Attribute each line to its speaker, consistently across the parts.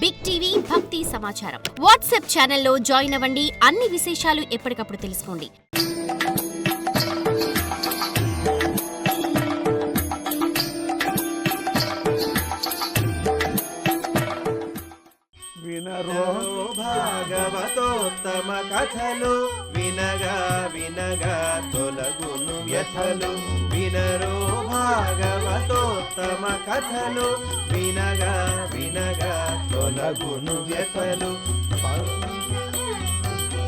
Speaker 1: Big TV భక్తి సమాచారం WhatsApp ఛానల్లో జాయిన్ అవ్వండి. అన్ని విశేషాలు ఎప్పటికప్పుడు తెలుసుకోండి.
Speaker 2: వినరో
Speaker 3: భాగవతోత్తమ కథలు. వినగా వినగా తొలగును వ్యథలు. వినరో భాగవతోత్తమ కథలు. వినగా వినగా తొలగును వ్యథలు.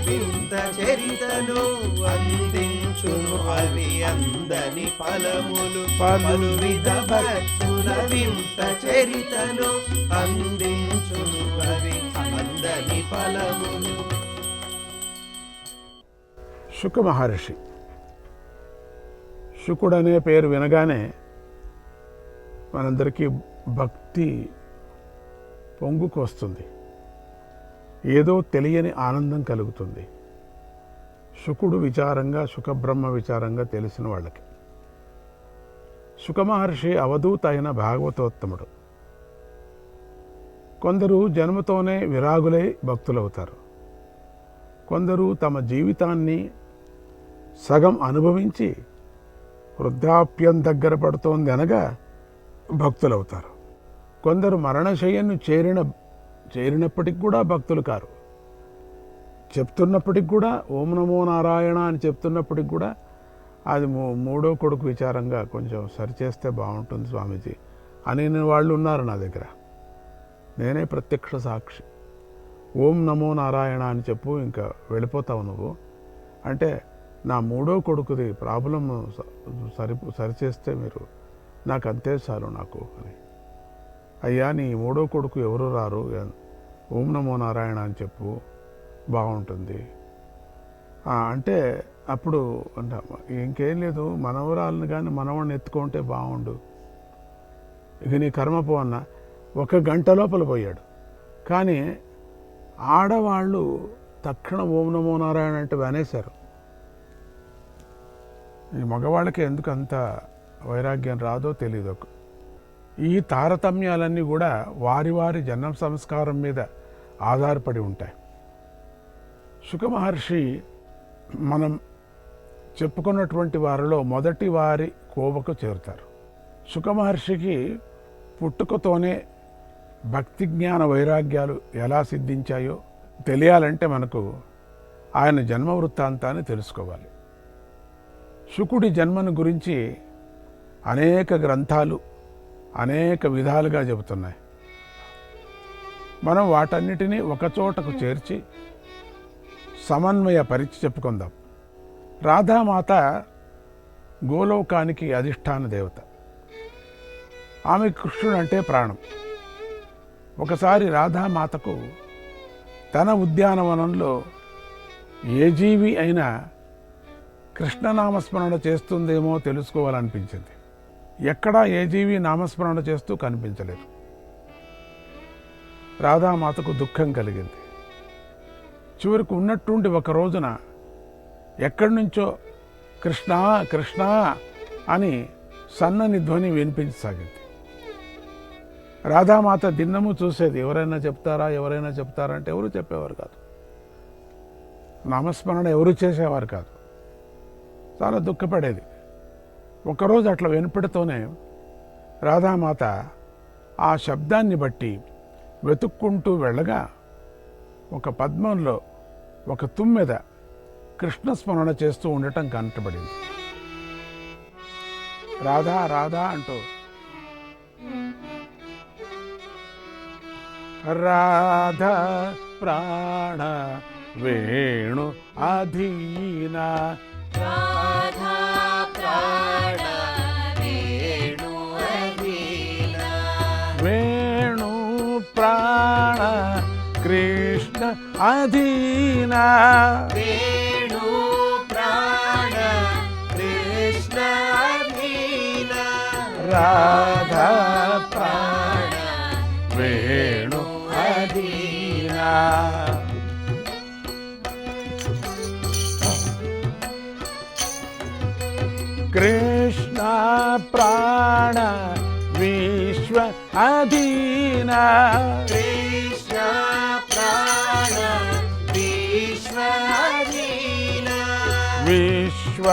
Speaker 3: వింత చరితలు అందించును అవి అందని ఫలములు పలు విధ భక్తుల వింత చరితలు అందించును అవి అందని ఫలములు
Speaker 2: శుక మహర్షి శుకుడు అనే పేరు వినగానే మనందరికీ భక్తి పొంగుకు వస్తుంది ఏదో తెలియని ఆనందం కలుగుతుంది. శుకుడు విచారంగా శుకబ్రహ్మ విచారంగా తెలిసిన వాళ్ళకి. శుకమహర్షి అవధూత అయిన భాగవతోత్తముడు. కొందరు జన్మతోనే విరాగులై భక్తులవుతారు. కొందరు తమ జీవితాన్ని సగం అనుభవించి వృద్ధాప్యం దగ్గర పడుతోంది అనగా భక్తులవుతారు. కొందరు మరణశయ్యను చేరిన చేరినప్పటికి కూడా భక్తులు కారు. చెప్తున్నప్పటికి కూడా ఓం నమో నారాయణ అని చెప్తున్నప్పటికి కూడా అది మూ- మూడో కొడుకు విచారంగా కొంచెం సరిచేస్తే బాగుంటుంది స్వామీజీ అని వాళ్ళు ఉన్నారు నా దగ్గర. నేనే ప్రత్యక్ష సాక్షి. ఓం నమో నారాయణ అని చెప్పు ఇంకా వెళ్ళిపోతావు నువ్వు. అంటే నా మూడో కొడుకుది ప్రాబ్లం సరి సరిచేస్తే మీరు నాకు అంతే చాలు నాకు అని. అయ్యా నీ మూడో కొడుకు ఎవరు రారు? ఓం నమో నారాయణ అని చెప్పు. బాగుంటుంది. అంటే అప్పుడు ఇంకేం లేదు మనవరాలను కానీ మనవాడిని ఎత్తుకుంటే బాగుండు. ఇక నీ కర్మ పో అన్న. ఒక గంట లోపల పోయాడు. కానీ ఆడవాళ్ళు తక్షణ ఓం నమో నారాయణ అంటే అనేశారు. ఈ మగవాళ్ళకి ఎందుకు అంత వైరాగ్యం రాదో తెలియదు ఈ తారతమ్యాలన్నీ కూడా వారి వారి జన్మ సంస్కారం మీద ఆధారపడి ఉంటాయి. సుఖమహర్షి మనం చెప్పుకున్నటువంటి వారిలో మొదటి వారి కోవకు చేరుతారు. సుఖమహర్షికి పుట్టుకతోనే భక్తి జ్ఞాన వైరాగ్యాలు ఎలా సిద్ధించాయో తెలియాలంటే మనకు ఆయన జన్మ వృత్తాంతాన్ని తెలుసుకోవాలి. శుకుడి జన్మను గురించి అనేక గ్రంథాలు అనేక విధాలుగా చెబుతున్నాయి. మనం వాటన్నిటినీ ఒకచోటకు చేర్చి సమన్వయ పరిచి చెప్పుకుందాం. రాధామాత గోలోకానికి అధిష్టాన దేవత. ఆమె కృష్ణుడు అంటే ప్రాణం. ఒకసారి రాధామాతకు తన ఉద్యానవనంలో ఏ జీవి అయినా కృష్ణనామస్మరణ చేస్తుందేమో తెలుసుకోవాలనిపించింది. ఎక్కడా ఏ జీవి నామస్మరణ చేస్తూ కనిపించలేదు. రాధామాతకు దుఃఖం కలిగింది. చివరికి ఉన్నట్టుండి ఒక రోజున ఎక్కడి నుంచో కృష్ణ కృష్ణ అని సన్నని ధ్వని వినిపించసాగింది. రాధామాత దిన్నము చూసేది ఎవరైనా చెప్తారా ఎవరైనా చెప్తారా అంటే ఎవరు చెప్పేవారు కాదు. నామస్మరణ ఎవరు చేసేవారు కాదు. చాలా దుఃఖపడేది. ఒకరోజు అట్లా వినపడితోనే రాధామాత ఆ శబ్దాన్ని బట్టి వెతుక్కుంటూ వెళ్ళగా ఒక పద్మంలో ఒక తుమ్మెద కృష్ణస్మరణ చేస్తూ ఉండటం కనటబడింది రాధా రాధా అంటూ రాధ ప్రాణ వేణు అధీనా
Speaker 3: రాధా ప్రాణ వేణు అధీన
Speaker 2: వేణు ప్రాణ కృష్ణ అధీన
Speaker 3: వేణు ప్రాణ
Speaker 2: कृष्ण प्राण विश्व अधीना।
Speaker 3: कृष्ण
Speaker 2: प्राण विश्व विश्व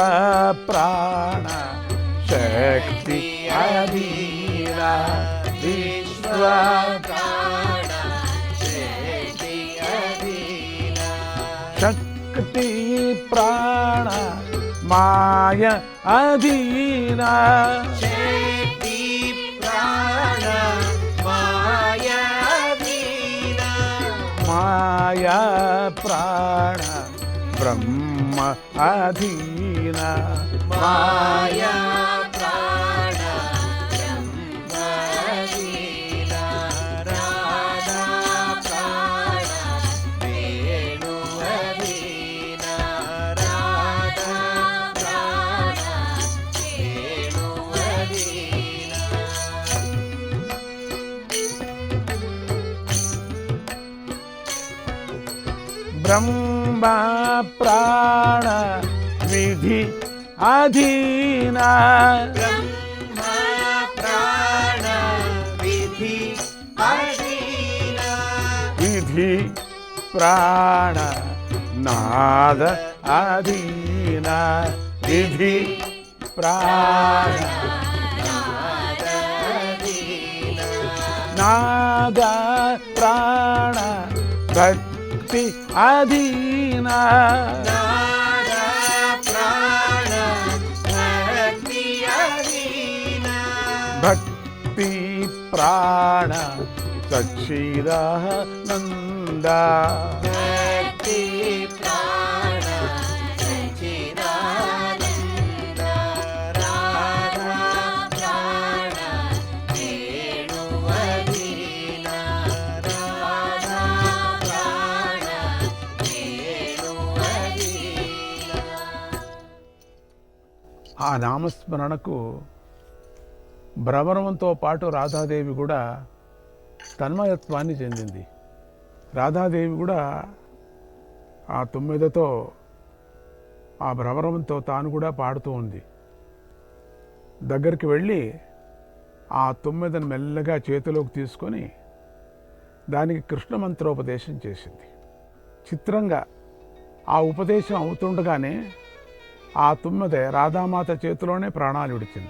Speaker 2: प्राण शक्ति
Speaker 3: अधीना। विश्व प्राण
Speaker 2: शक्ति प्राण మాయ అధీన. మాయ ప్రాణ బ్రహ్మ అధీన.
Speaker 3: మాయా
Speaker 2: బ్రహ్మ ప్రాణ విధి అధీన
Speaker 3: బ్రహ్మ ప్రాణ విధి అధీన
Speaker 2: విధి ప్రాణ నాద అధీన విధి ప్రాణ
Speaker 3: నాదధీన
Speaker 2: నాద ప్రాణ భక్తి అధీన
Speaker 3: నాద ప్రాణ భక్తి
Speaker 2: ఆ నామస్మరణకు భ్రమరంతో పాటు రాధాదేవి కూడా తన్మయత్వాన్ని చెందింది. రాధాదేవి కూడా ఆ తొమ్మిదతో ఆ భ్రమరంతో తాను కూడా పాడుతూ ఉంది. దగ్గరికి వెళ్ళి ఆ తొమ్మిదిని మెల్లగా చేతిలోకి తీసుకొని దానికి కృష్ణ మంత్రోపదేశం చేసింది. చిత్రంగా ఆ ఉపదేశం అవుతుండగానే ఆ తుమ్మెద రాధామాత చేతిలోనే ప్రాణాలు విడిచింది.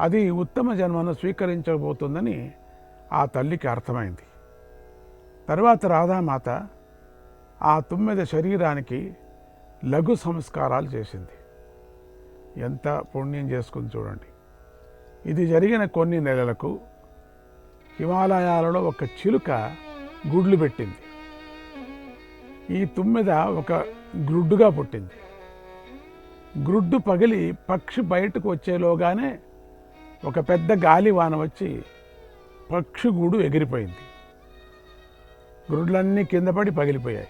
Speaker 2: అది ఉత్తమ జన్మను స్వీకరించబోతుందని ఆ తల్లికి అర్థమైంది. తర్వాత రాధామాత ఆ తుమ్మెద శరీరానికి లఘు సంస్కారాలు చేసింది. ఎంత పుణ్యం చేసుకుని చూడండి. ఇది జరిగిన కొన్ని నెలలకు హిమాలయాలలో ఒక చిలుక గుడ్లు పెట్టింది. ఈ తుమ్మెద ఒక గ్రుడ్డుగా పుట్టింది. గ్రుడ్డు పగిలి పక్షి బయటకు వచ్చేలోగానే ఒక పెద్ద గాలివాన వచ్చి పక్షి గూడు ఎగిరిపోయింది. గ్రుడ్లన్నీ కింద పడి పగిలిపోయాయి.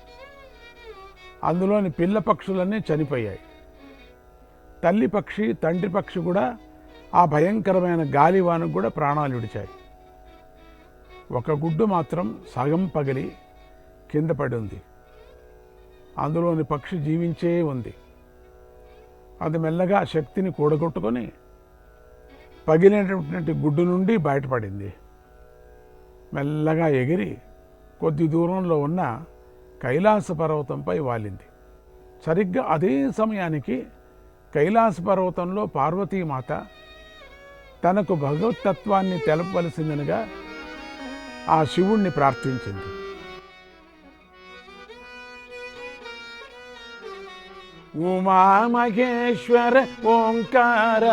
Speaker 2: అందులోని పిల్ల పక్షులన్నీ చనిపోయాయి. తల్లి పక్షి తండ్రి పక్షి కూడా ఆ భయంకరమైన గాలివానకు కూడా ప్రాణాలు విడిచాయి. ఒక గుడ్డు మాత్రం సగం పగిలి కింద పడి ఉంది. అందులోని పక్షి జీవించే ఉంది. అది మెల్లగా శక్తిని కూడగొట్టుకొని పగిలినటువంటి గుడ్డు నుండి బయటపడింది. మెల్లగా ఎగిరి కొద్ది దూరంలో ఉన్న కైలాస పర్వతంపై వాలింది. సరిగ్గా అదే సమయానికి కైలాస పర్వతంలో పార్వతీమాత తనకు భగవతత్వాన్ని తెలపవలసిందనగా ఆ శివుణ్ణి ప్రార్థించింది. ఉమామహేశ్వర ఓంకార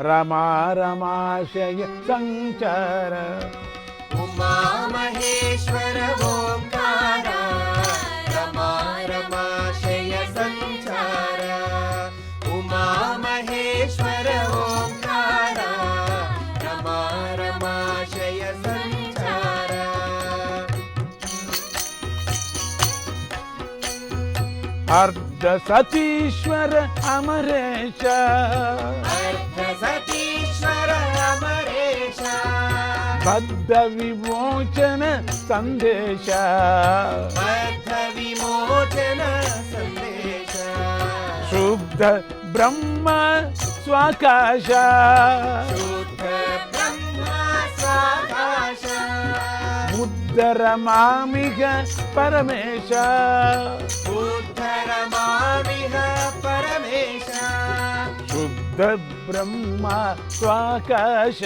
Speaker 2: రమా రమాశయ సంచార
Speaker 3: ఉమా మహేశ్వర ఓంకార రమా రమాశయ సంచార ఉమా మహేశ్వర ఓంకార రమా రమాశయ సంచార
Speaker 2: అర్ధ సతీశ్వర अर्ध सतीश्वर
Speaker 3: अमरेश। अमरेश। बद्ध
Speaker 2: विमोचन संदेश। विमोचन
Speaker 3: संदेश। शुद्ध ब्रह्म
Speaker 2: स्वाकाश। उद्धर ब्रह्म
Speaker 3: परमेश। ब्रह्म
Speaker 2: स्वाकश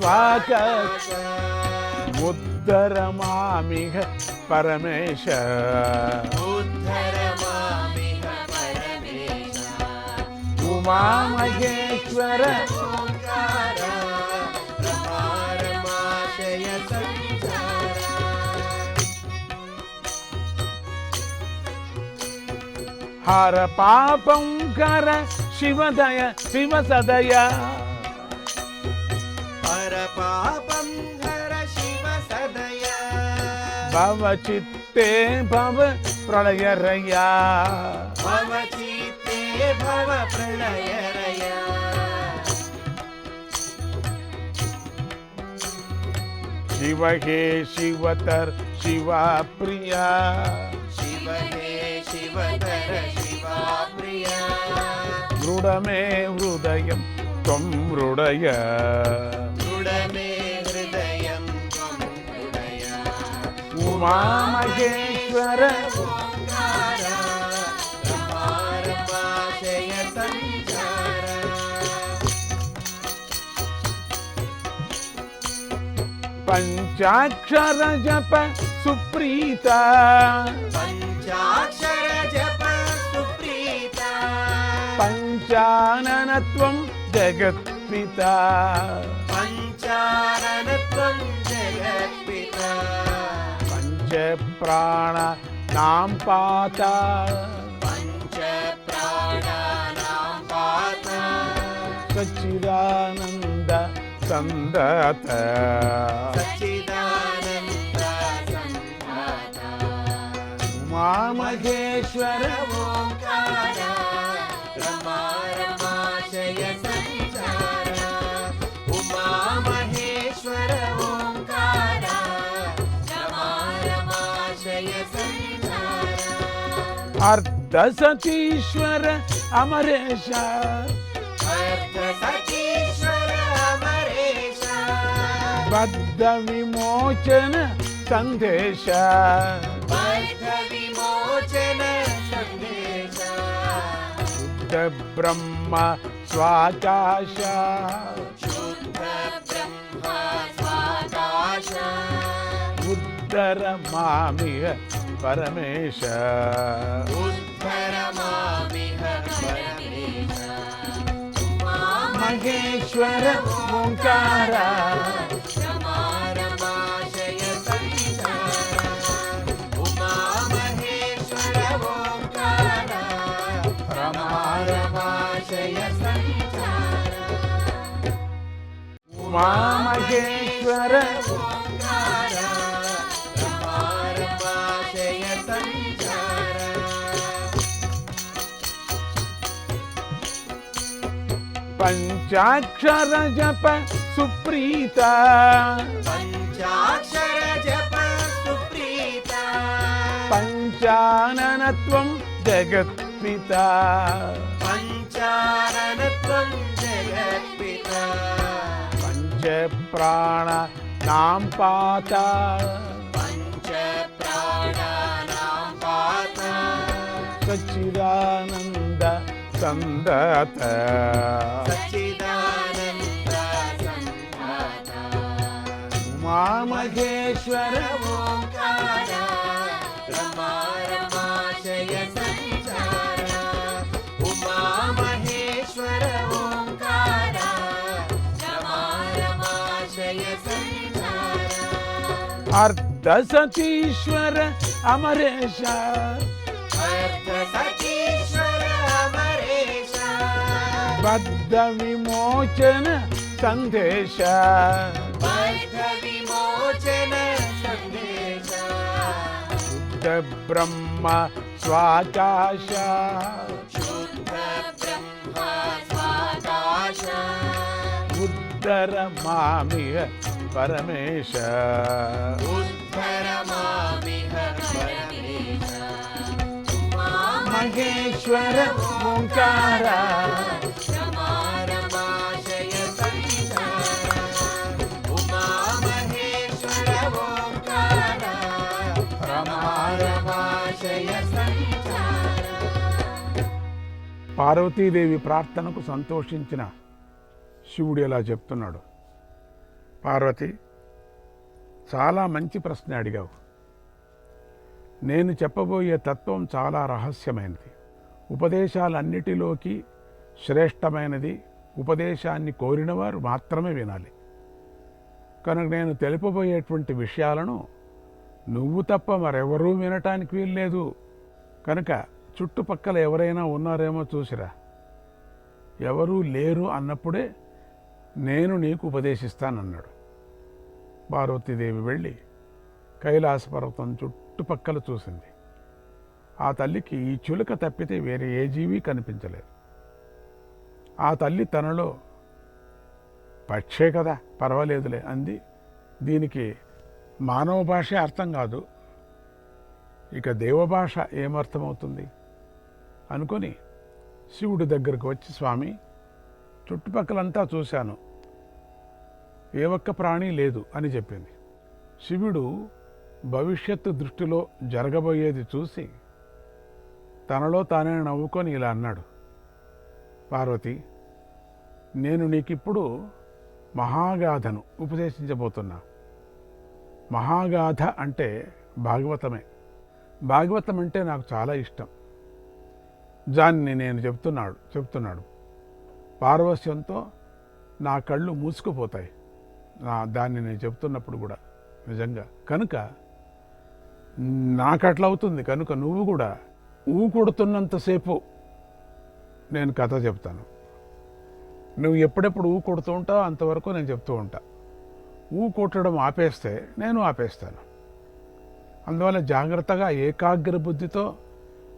Speaker 2: ब्रह्मा उद्धरमामिह
Speaker 3: उद्धर
Speaker 2: मामिह परमेश उमामहेश्वर
Speaker 3: हर पापं
Speaker 2: कर
Speaker 3: शिवदय शिवसदय। हर
Speaker 2: पापं कर शिवसदय। भव चित्ते भव
Speaker 3: प्रलयरया। भव चित्ते भव प्रलयरया।
Speaker 2: शिव हे शिवतर शिवा
Speaker 3: प्रिया शिव हे शिवतर
Speaker 2: शिवा హే
Speaker 3: శివధర శివా ప్రియా
Speaker 2: దృఢమే హృదయం త్వం హృదయ
Speaker 3: దృఢమే హృదయం త్వం హృదయ
Speaker 2: ఉమామహేశ్వర
Speaker 3: ఓంకార రమారమాశయ సంచార
Speaker 2: పంచాక్షర జప సుప్రీత
Speaker 3: పంచాక్షర జప సుప్రీత
Speaker 2: പഞ്ചാനനത്വം
Speaker 3: ജഗത്പിത പഞ്ചാനനത്വം ജഗത്പിത
Speaker 2: പഞ്ചപ്രാണ നാം
Speaker 3: പാത പഞ്ചപ്രാണ
Speaker 2: നാം
Speaker 3: പാത സച്ചിദാനന്ദ സന്ദത സച്ചിദാനന്ദ സന്ദത ഉമാമഹേശ്വര ഓം
Speaker 2: అర్ధ సతీశ్వర అమరేశ
Speaker 3: అర్ధ సతీశ్వర అమరేశ
Speaker 2: బద్ధ విమోచన సందేశ
Speaker 3: బద్ధ విమోచన
Speaker 2: పరమేశ. మహేశ్వర ఓంకార.
Speaker 3: ఉమామహేశ్వర ಪಂಚಾಕ್ಷರ
Speaker 2: ಜಪ ಸುಪ್ರೀತ ಪಂಚಾಕ್ಷರ
Speaker 3: ಜಪ ಸುಪ್ರೀತ ಪಂಚಾನನತ್ವಂ
Speaker 2: ಜಗತ್ಪಿತ ಪಂಚಾನನತ್ವಂ
Speaker 3: ಜಗತ್ಪಿತ ಪಂಚ
Speaker 2: ಪ್ರಾಣ ನಾಂ ಪಾತ ಪಂಚ
Speaker 3: ಪ್ರಾಣ ನಾಂ ಪಾತ
Speaker 2: ಸಚ್ಚಿದಾನಂದ సందత.
Speaker 3: సచ్చిదానంద
Speaker 2: ఉమామహేశ్వర అర్ధ సతీశ్వర అమరేశ.
Speaker 3: అర్ధ సతీ बद्ध
Speaker 2: विमोचन संदेश। विमोचन
Speaker 3: संदेश। शुद्ध ब्रह्म
Speaker 2: स्वाकाश शुद्ध उद्धर
Speaker 3: मामिह परमेश।
Speaker 2: उद्धर मामिह
Speaker 3: परमेश। महेश्वर ओंकारा।
Speaker 2: పార్వతీదేవి ప్రార్థనకు సంతోషించిన శివుడు ఇలా చెప్తున్నాడు. పార్వతి చాలా మంచి ప్రశ్న అడిగావు. నేను చెప్పబోయే తత్వం చాలా రహస్యమైనది. ఉపదేశాలన్నిటిలోకి శ్రేష్టమైనది ఉపదేశాన్ని కోరినవారు మాత్రమే వినాలి. కనుక నేను తెలుపబోయేటువంటి విషయాలను నువ్వు తప్ప మరెవరూ వినటానికి వీల్లేదు. కనుక చుట్టుపక్కల ఎవరైనా ఉన్నారేమో చూసిరా. ఎవరూ లేరు అన్నప్పుడే నేను నీకు ఉపదేశిస్తానన్నాడు. పార్వతీదేవి వెళ్ళి కైలాస పర్వతం చుట్టుపక్కల చూసింది. ఆ తల్లికి ఈ చులక తప్పితే వేరే ఏ జీవి కనిపించలేదు. ఆ తల్లి తనలో పక్షే కదా పర్వాలేదులే అంది. దీనికి మానవ భాషే అర్థం కాదు. ఇక దేవభాష ఏమర్థమవుతుంది? అనుకొని శివుడి దగ్గరకు వచ్చి స్వామి చుట్టుపక్కలంతా చూశాను. ఏ ఒక్క ప్రాణి లేదు అని చెప్పింది. శివుడు భవిష్యత్తు దృష్టిలో జరగబోయేది చూసి తనలో తానే నవ్వుకొని ఇలా అన్నాడు. పార్వతి నేను నీకిప్పుడు మహాగాథను ఉపదేశించబోతున్నా. మహాగాథ అంటే భాగవతమే. భాగవతం అంటే నాకు చాలా ఇష్టం. దాన్ని నేను చెప్తున్నాడు చెప్తున్నాడు. పారవశ్యంతో నా కళ్ళు మూసుకుపోతాయి. నా దాన్ని నేను చెప్తున్నప్పుడు కూడా నిజంగా. కనుక నాకు అట్లా అవుతుంది. కనుక నువ్వు కూడా ఊకొడుతున్నంతసేపు నేను కథ చెప్తాను. నువ్వు ఎప్పుడెప్పుడు ఊ కొడుతూ ఉంటావో అంతవరకు నేను చెప్తూ ఉంటా. ఊ కొట్టడం ఆపేస్తే నేను ఆపేస్తాను. అందువల్ల జాగ్రత్తగా ఏకాగ్ర బుద్ధితో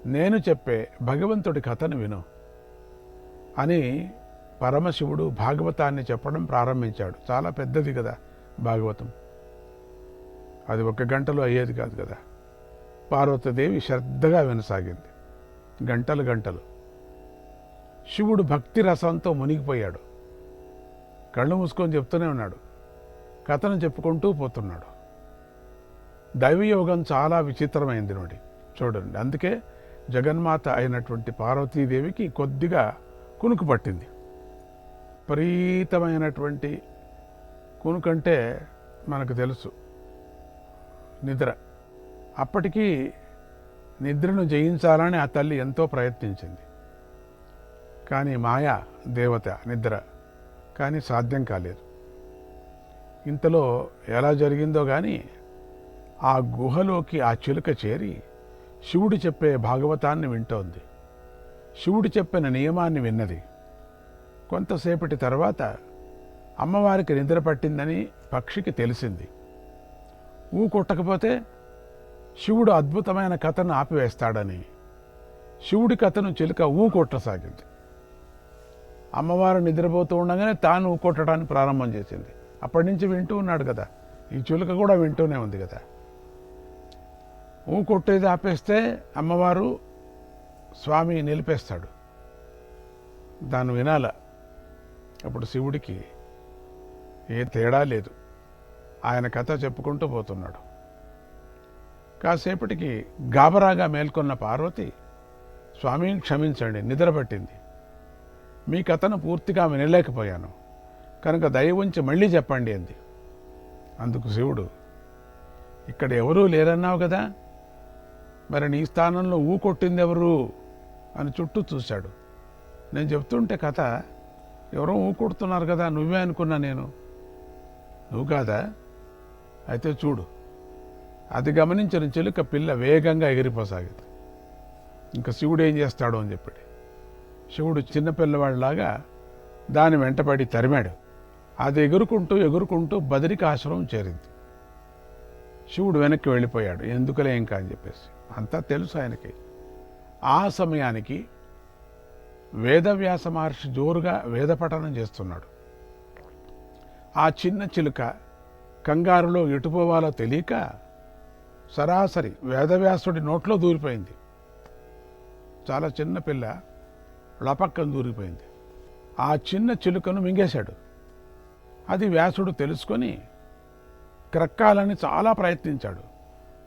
Speaker 2: నేను చెప్పే భగవంతుడి కథను విను అని పరమశివుడు భాగవతాన్ని చెప్పడం ప్రారంభించాడు. చాలా పెద్దది కదా భాగవతం. అది ఒక గంటలో అయ్యేది కాదు కదా. పార్వతీదేవి శ్రద్ధగా వినసాగింది. గంటలు గంటలు. శివుడు భక్తి రసంతో మునిగిపోయాడు. కళ్ళు మూసుకొని చెప్తూనే ఉన్నాడు. కథను చెప్పుకుంటూ పోతున్నాడు. దైవయోగం చాలా విచిత్రమైంది నోడి. చూడండి. అందుకే జగన్మాత అయినటువంటి పార్వతీదేవికి కొద్దిగా కునుకు పట్టింది. విపరీతమైనటువంటి కునుకంటే మనకు తెలుసు నిద్ర. అప్పటికీ నిద్రను జయించాలని ఆ తల్లి ఎంతో ప్రయత్నించింది. కానీ మాయా దేవత నిద్ర కానీ సాధ్యం కాలేదు. ఇంతలో ఎలా జరిగిందో కానీ ఆ గుహలోకి ఆ చిలుక చేరి శివుడు చెప్పే భాగవతాన్ని వింటోంది. శివుడు చెప్పిన నియమాన్ని విన్నది. కొంతసేపటి తర్వాత అమ్మవారికి నిద్ర పట్టిందని పక్షికి తెలిసింది. ఊ కొట్టకపోతే శివుడు అద్భుతమైన కథను ఆపివేస్తాడని శివుడి కథను చిలుక ఊ కొట్టసాగింది. అమ్మవారు నిద్రపోతూ ఉండగానే తాను ఊ కొట్టడానికి ప్రారంభం చేసింది. అప్పటి నుంచి వింటూ ఉన్నాడు కదా. ఈ చిలుక కూడా వింటూనే ఉంది కదా. ఊ కొట్టేది ఆపేస్తే అమ్మవారు స్వామి నిలిపేస్తాడు. దాన్ని వినాల. అప్పుడు శివుడికి ఏ తేడా లేదు. ఆయన కథ చెప్పుకుంటూ పోతున్నాడు. కాసేపటికి గాబరాగా మేల్కొన్న పార్వతి స్వామిని క్షమించండి నిద్రపట్టింది. మీ కథను పూర్తిగా వినలేకపోయాను. కనుక దయ ఉంచి మళ్ళీ చెప్పండి అంది. అందుకు శివుడు ఇక్కడ ఎవరూ లేరన్నావు కదా? మరి నీ స్థానంలో ఊకొట్టింది ఎవరు అని చుట్టూ చూశాడు. నేను చెప్తుంటే కథ ఎవరో ఊకొడుతున్నారు కదా నువ్వే అనుకున్నా నేను. నువ్వు కాదా? అయితే చూడు. అది గమనించిన చిలుక పిల్ల వేగంగా ఎగిరిపోసాగింది. ఇంకా శివుడు ఏం చేస్తాడు అని చెప్పాడు. శివుడు చిన్నపిల్లవాడిలాగా దాని వెంటపడి తరిమాడు. అది ఎగురుకుంటూ ఎగురుకుంటూ బదరికి చేరింది. శివుడు వెనక్కి వెళ్ళిపోయాడు. ఎందుకులే ఇంకా అని చెప్పేసి. అంతా తెలుసు ఆయనకి. ఆ సమయానికి వేదవ్యాస మహర్షి జోరుగా వేద పఠనం చేస్తున్నాడు. ఆ చిన్న చిలుక కంగారులో ఎటుపోవాలో తెలియక సరాసరి వేదవ్యాసుడి నోట్లో దూరిపోయింది. చాలా చిన్న పిల్ల లపక్కన దూరిపోయింది. ఆ చిన్న చిలుకను మింగేశాడు. అది వ్యాసుడు తెలుసుకొని క్రక్కాలని చాలా ప్రయత్నించాడు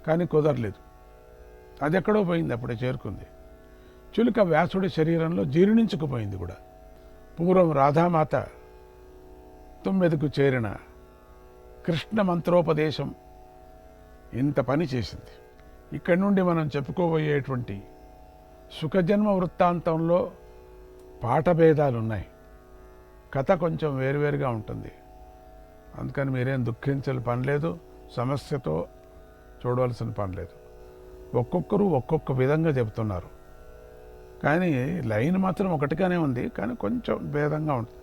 Speaker 2: కానీ కుదరలేదు. అది ఎక్కడో పోయింది అప్పుడే చేరుకుంది. చులుక వ్యాసుడి శరీరంలో జీర్ణించుకుపోయింది కూడా. పూర్వం రాధామాత తొమ్మిదికు చేరిన కృష్ణ మంత్రోపదేశం ఇంత పని చేసింది. ఇక్కడి నుండి మనం చెప్పుకోబోయేటువంటి సుఖజన్మ వృత్తాంతంలో పాఠభేదాలు ఉన్నాయి కథ కొంచెం వేరువేరుగా ఉంటుంది. అందుకని మీరేం దుఃఖించాలి పని లేదు సమస్యతో చూడవలసిన పని లేదు. ఒక్కొక్కరు ఒక్కొక్క విధంగా చెబుతున్నారు. కానీ లైన్ మాత్రం ఒకటిగానే ఉంది కానీ కొంచెం భేదంగా ఉంటుంది.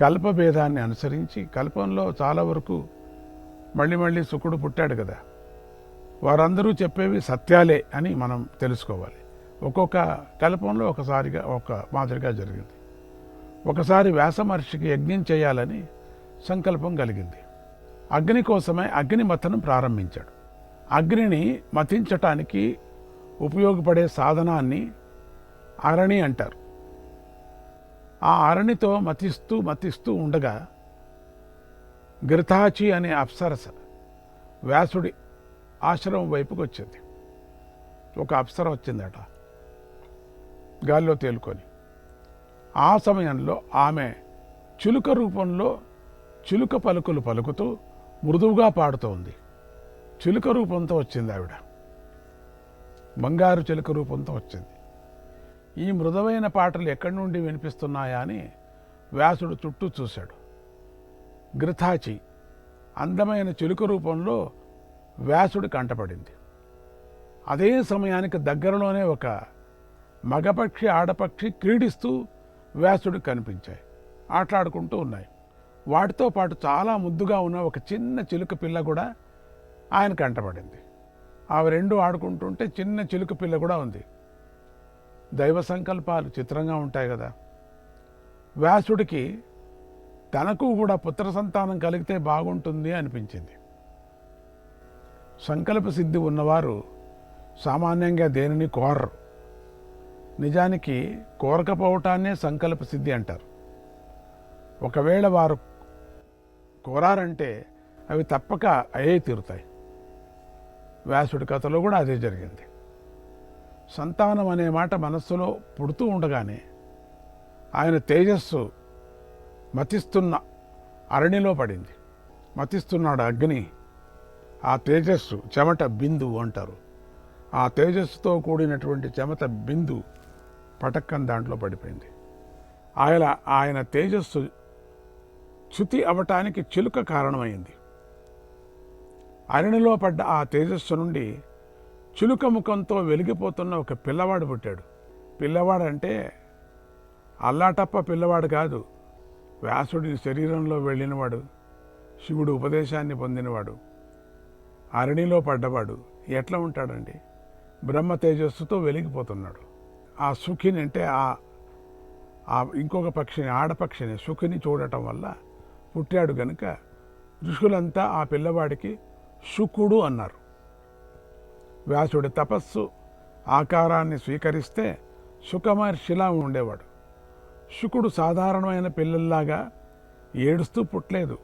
Speaker 2: కల్ప భేదాన్ని అనుసరించి కల్పంలో చాలా వరకు మళ్ళీ మళ్ళీ శుకుడు పుట్టాడు కదా. వారందరూ చెప్పేవి సత్యాలే అని మనం తెలుసుకోవాలి. ఒక్కొక్క కల్పంలో ఒకసారిగా ఒక మాదిరిగా జరిగింది. ఒకసారి వ్యాస మహర్షికి యజ్ఞం చేయాలని సంకల్పం కలిగింది. అగ్ని కోసమే అగ్ని మతను ప్రారంభించాడు. అగ్నిని మతించటానికి ఉపయోగపడే సాధనాన్ని అరణి అంటారు. ఆ అరణితో మతిస్తూ మతిస్తూ ఉండగా గిరితాచి అనే అప్సరస వ్యాసుడి ఆశ్రమం వైపుకి వచ్చింది. ఒక అప్సర వచ్చిందట గాల్లో తేలుకొని. ఆ సమయంలో ఆమె చిలుక రూపంలో చిలుక పలుకులు పలుకుతూ మృదువుగా పాడుతోంది. చిలుక రూపంతో వచ్చింది ఆవిడ. బంగారు చిలుక రూపంతో వచ్చింది. ఈ మృదువైన పాటలు ఎక్కడి నుండి వినిపిస్తున్నాయా అని వ్యాసుడు చుట్టూ చూశాడు. గృథాచి అందమైన చిలుక రూపంలో వ్యాసుడు కంటపడింది. అదే సమయానికి దగ్గరలోనే ఒక మగపక్షి ఆడపక్షి క్రీడిస్తూ వ్యాసుడికి కనిపించాయి. ఆటలాడుకుంటూ ఉన్నాయి. వాటితో పాటు చాలా ముద్దుగా ఉన్న ఒక చిన్న చిలుక పిల్ల కూడా ఆయన కంటపడింది ఆవి రెండు ఆడుకుంటుంటే చిన్న చిలుక పిల్ల కూడా ఉంది. దైవ సంకల్పాలు చిత్రంగా ఉంటాయి కదా. వ్యాసుడికి తనకు కూడా పుత్ర సంతానం కలిగితే బాగుంటుంది అనిపించింది. సంకల్ప సిద్ధి ఉన్నవారు సామాన్యంగా దేనిని కోరరు. నిజానికి కోరకపోవటాన్నే సంకల్ప సిద్ధి అంటారు. ఒకవేళ వారు కోరారంటే అవి తప్పక అయ్యే తీరుతాయి. వ్యాసుడి కథలో కూడా అదే జరిగింది. సంతానం అనే మాట మనస్సులో పుడుతూ ఉండగానే ఆయన తేజస్సు మతిస్తున్న అరణిలో పడింది. మతిస్తున్నాడు అగ్ని. ఆ తేజస్సు చెమట బిందు అంటారు. ఆ తేజస్సుతో కూడినటువంటి చెమట బిందు పటక్కన దాంట్లో పడిపోయింది. ఆయన ఆయన తేజస్సు చ్యుతి అవటానికి చిలుక కారణమైంది. అరణిలో పడ్డ ఆ తేజస్సు నుండి చిలుక ముఖంతో వెలిగిపోతున్న ఒక పిల్లవాడు పుట్టాడు. పిల్లవాడంటే అల్లాటప్ప పిల్లవాడు కాదు వ్యాసుడి శరీరంలో వెళ్ళినవాడు శివుడు ఉపదేశాన్ని పొందినవాడు. అరణిలో పడ్డవాడు ఎట్లా ఉంటాడండి? బ్రహ్మ తేజస్సుతో వెలిగిపోతున్నాడు. ఆ సుఖిని అంటే ఆ ఆ ఇంకొక పక్షిని ఆడపక్షిని సుఖిని చూడటం వల్ల పుట్టాడు గనుక ఋషులంతా ఆ పిల్లవాడికి శుకుడు అన్నారు. వ్యాసుడి తపస్సు ఆకారాన్ని స్వీకరిస్తే శుకమహర్షిలా ఉండేవాడు. శుకుడు సాధారణమైన పిల్లల్లాగా ఏడుస్తూ పుట్టలేదు.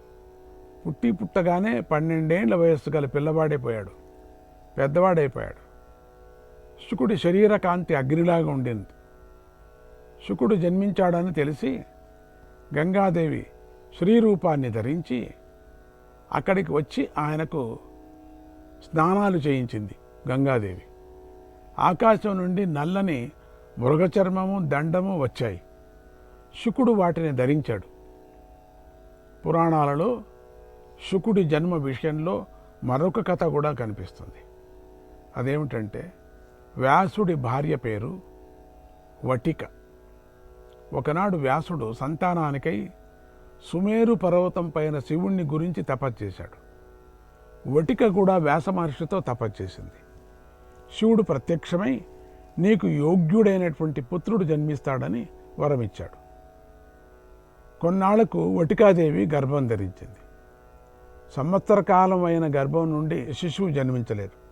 Speaker 2: పుట్టి పుట్టగానే పన్నెండేండ్ల వయస్సు గల పిల్లవాడైపోయాడు పెద్దవాడైపోయాడు. శుకుడి శరీర కాంతి అగ్నిలాగా ఉండింది. శుకుడు జన్మించాడని తెలిసి గంగాదేవి శ్రీరూపాన్ని ధరించి అక్కడికి వచ్చి ఆయనకు స్నానాలు చేయించింది గంగాదేవి. ఆకాశం నుండి నల్లని మృగచర్మము దండము వచ్చాయి. శుకుడు వాటిని ధరించాడు. పురాణాలలో శుకుడి జన్మ విషయంలో మరొక కథ కూడా కనిపిస్తుంది. అదేమిటంటే వ్యాసుడి భార్య పేరు వటిక. ఒకనాడు వ్యాసుడు సంతానానికై సుమేరు పర్వతం పైన శివుణ్ణి గురించి తపస్చేశాడు. వటిక కూడా వ్యాస మహర్షితో తపస్చేసింది. శివుడు ప్రత్యక్షమై నీకు యోగ్యుడైనటువంటి పుత్రుడు జన్మిస్తాడని వరమిచ్చాడు. కొన్నాళ్ళకు వటికాదేవి గర్భం ధరించింది. సంవత్సర కాలం అయిన గర్భం నుండి శిశువు జన్మించలేదు.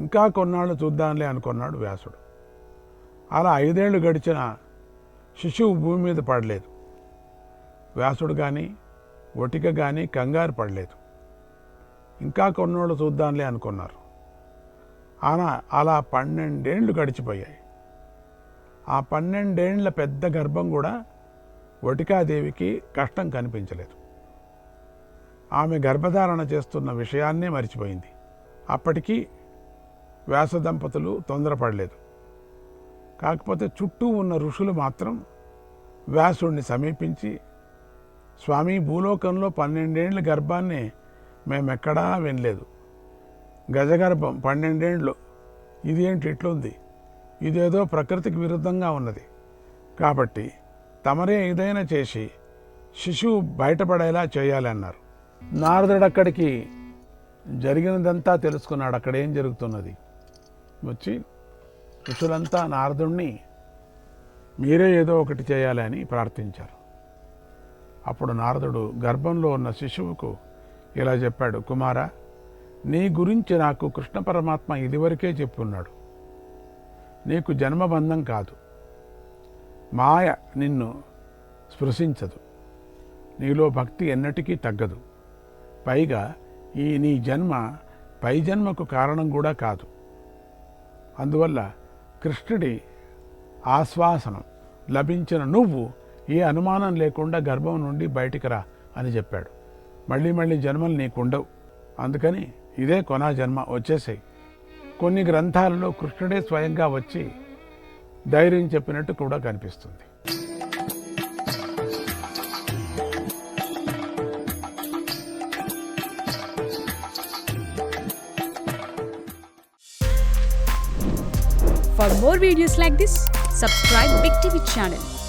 Speaker 2: ఇంకా కొన్నాళ్ళు చూద్దాంలే అనుకున్నాడు వ్యాసుడు. అలా ఐదేళ్ళు గడిచిన శిశువు భూమి మీద పడలేదు. వ్యాసుడు కానీ ఒటిక కానీ కంగారు పడలేదు. ఇంకా కొన్నోళ్ళు చూద్దాంలే అనుకున్నారు. ఆన అలా పన్నెండేండ్లు గడిచిపోయాయి. ఆ పన్నెండేండ్ల పెద్ద గర్భం కూడా వటికాదేవికి కష్టం కనిపించలేదు. ఆమె గర్భధారణ చేస్తున్న విషయాన్నే మర్చిపోయింది. అప్పటికీ వ్యాస దంపతులు తొందరపడలేదు. కాకపోతే చుట్టూ ఉన్న ఋషులు మాత్రం వ్యాసుడిని సమీపించి స్వామి భూలోకంలో పన్నెండేండ్ల గర్భాన్ని మేమెక్కడా వినలేదు. గజగర్భం పన్నెండేండ్లు. ఇదేంటి ఇట్లుంది? ఇదేదో ప్రకృతికి విరుద్ధంగా ఉన్నది. కాబట్టి తమరే ఏదైనా చేసి శిశువు బయటపడేలా చేయాలన్నారు. నారదుడు అక్కడికి జరిగినదంతా తెలుసుకున్నాడు. అక్కడ ఏం జరుగుతున్నది? వచ్చి ఋషులంతా నారదుణ్ణి మీరే ఏదో ఒకటి చేయాలని ప్రార్థించారు. అప్పుడు నారదుడు గర్భంలో ఉన్న శిశువుకు ఇలా చెప్పాడు కుమారా నీ గురించి నాకు కృష్ణ పరమాత్మ ఇదివరకే చెప్పున్నాడు. నీకు జన్మబంధం కాదు. మాయ నిన్ను స్పృశించదు. నీలో భక్తి ఎన్నటికీ తగ్గదు. పైగా ఈ నీ జన్మ పై జన్మకు కారణం కూడా కాదు. అందువల్ల కృష్ణుడి ఆశ్వాసనం లభించిన నువ్వు ఏ అనుమానం లేకుండా గర్భం నుండి బయటికి రా అని చెప్పాడు. మళ్ళీ మళ్ళీ జన్మలు నీకుండవు. అందుకని ఇదే కొనా జన్మ వచ్చేసాయి. కొన్ని గ్రంథాలలో కృష్ణుడే స్వయంగా వచ్చి ధైర్యం చెప్పినట్టు కూడా కనిపిస్తుంది.
Speaker 4: For more videos like this, subscribe Big TV channel.